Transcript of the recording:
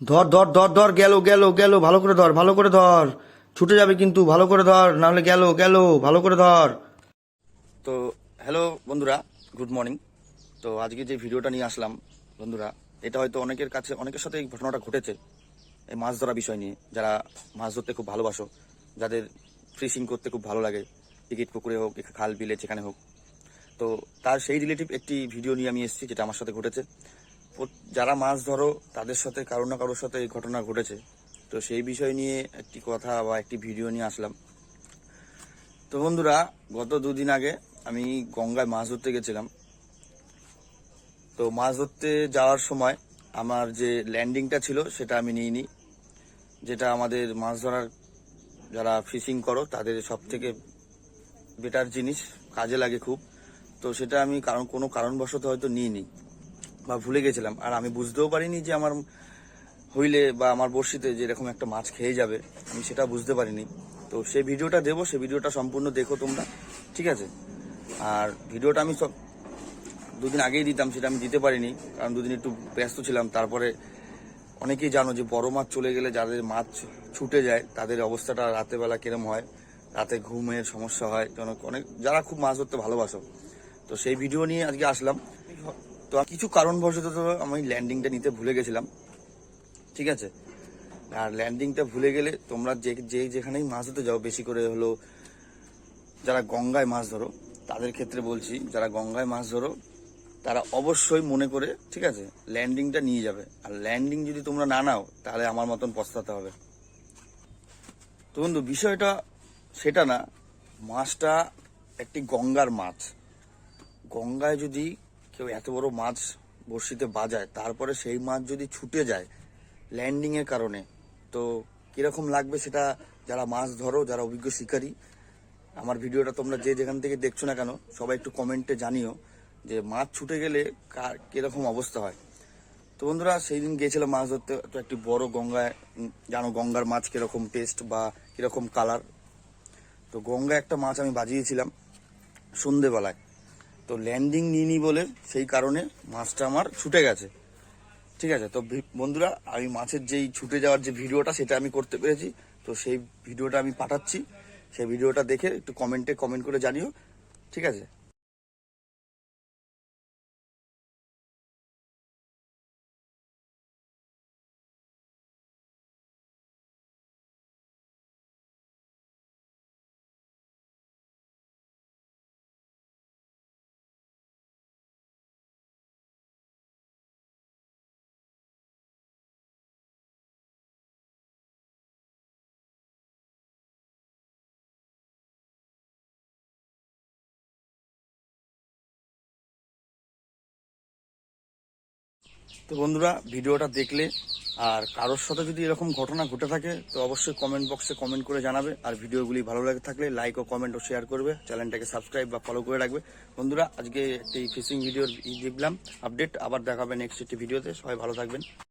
ধর ধর ধর ধর, গেল গেল গেল, ভালো করে ধর, ভালো করে ধর। ছুটে যাবে কিন্তু, ভালো করে ধর, নাহলে গেল গেল, ভালো করে ধর। তো হ্যালো বন্ধুরা গুড মর্নিং তো, আজকে যে ভিডিওটা নিয়ে আসলাম, বন্ধুরা, এটা হয়তো অনেকের কাছে, অনেকের সাথে এই ঘটনাটা ঘটেছে। এই মাছ ধরা বিষয় নিয়ে, যারা মাছ ধরতে খুব ভালোবাসো, যাদের ফিশিং করতে খুব ভালো লাগে টিকিট পুকুরে হোক, খাল বিলে, যেখানে হোক। তো, তার সেই রিলেটিভ একটি ভিডিও নিয়ে আমি এসেছি, যেটা আমার সাথে ঘটেছে। যারা মাছ ধরো, তাদের সাথে, কারও না কারোর সাথে এই ঘটনা ঘটেছে। তো সেই বিষয় নিয়ে একটি কথা বা একটি ভিডিও নিয়ে আসলাম। তো বন্ধুরা, গত দুদিন আগে আমি গঙ্গায় মাছ ধরতে গেছিলাম। তো মাছ ধরতে যাওয়ার সময় আমার যে ল্যান্ডিংটা ছিল, সেটা আমি নিইনি। যেটা আমাদের মাছ ধরার যারা ফিশিং করো, তাদের সব থেকে বেটার জিনিস, কাজে লাগে খুব। তো সেটা আমি কারণ, কোনো কারণবশত হয়তো নিইনি। বা ভুলে গেছিলাম। আর আমি বুঝতেও পারিনি যে আমার হইলে বা আমার বড়শিতে যে এরকম একটা মাছ খেয়ে যাবে, আমি সেটা বুঝতে পারিনি। তো সেই ভিডিওটা দেবো, সেই ভিডিওটা সম্পূর্ণ দেখো তোমরা, ঠিক আছে? আর ভিডিওটা আমি সব দুদিন আগেই দিতাম, সেটা আমি দিতে পারিনি, কারণ দুদিন একটু ব্যস্ত ছিলাম। তারপরে অনেকেই জানো যে বড় মাছ চলে গেলে যাদের মাছ ছুটে যায়, তাদের অবস্থাটা রাতের বেলা কিরম হয়? রাতে ঘুমের সমস্যা হয় অনেক যারা খুব মাছ ধরতে ভালোবাসো। তো সেই ভিডিও নিয়ে আজকে আসলাম। তো কিছু কারণবশত তো আমি ল্যান্ডিংটা নিতে ভুলে গেছিলাম। ঠিক আছে? আর ল্যান্ডিংটা ভুলে গেলে তোমরা যে যে যেখানেই মাছ ধরতে যাও, বেশি করে হলো যারা গঙ্গায় মাছ ধরো, তাদের ক্ষেত্রে বলছি, যারা গঙ্গায় মাছ ধরো, তারা অবশ্যই মনে করে, ঠিক আছে ল্যান্ডিংটা নিয়ে যাবে। আর ল্যান্ডিং যদি তোমরা না নাও, তাহলে আমার মতন পস্তাতে হবে। তো বন্ধু, বিষয়টা সেটা না, মাছটা একটি গঙ্গার মাছ। গঙ্গায় যদি কেউ এত বড় মাছ বড়শিতে বাজায়, তারপরে সেই মাছ যদি ছুটে যায় ল্যান্ডিং এর কারণে, তো কীরকম লাগবে সেটা যারা মাছ ধরো, যারা অভিজ্ঞ শিকারী, আমার ভিডিওটা তোমরা যে যেখান থেকে দেখছ না কেন, সবাই একটু কমেন্টে জানিও যে মাছ ছুটে গেলে কার কীরকম অবস্থা হয়। তো বন্ধুরা সেই দিন গিয়েছিলাম মাছ ধরতে, তো একটি বড় গঙ্গায়, জানো গঙ্গার মাছ কীরকম টেস্ট বা কীরকম কালার তো গঙ্গায় একটা মাছ আমি বাজিয়েছিলাম সন্ধেবেলায়। তো ল্যান্ডিং নিইনি বলে সেই কারণে মাছটা আমার ছুটে গেছে। ঠিক আছে? তো বন্ধুরা, আমি মাছের যেই ছুটে যাওয়ার যে ভিডিওটা, সেটা আমি করতে পেরেছি। তো সেই ভিডিওটা আমি পাঠাচ্ছি। সেই ভিডিওটা দেখে একটু কমেন্টে কমেন্ট করে জানিও। ঠিক আছে? তো বন্ধুরা, ভিডিওটা দেখলে আর কারোর সাথে যদি এরকম ঘটনা ঘটে থাকে, তো অবশ্যই কমেন্ট বক্সে কমেন্ট করে জানাবে। আর ভিডিওগুলি ভালো লাগে থাকলে লাইক ও কমেন্ট ও শেয়ার করবে। চ্যানেলটাকে সাবস্ক্রাইব বা ফলো করে রাখবে। বন্ধুরা, আজকে একটি ফিশিং ভিডিওর ই দিলাম আপডেট আবার দেখাবে নেক্সট একটি ভিডিওতে সবাই ভালো থাকবেন।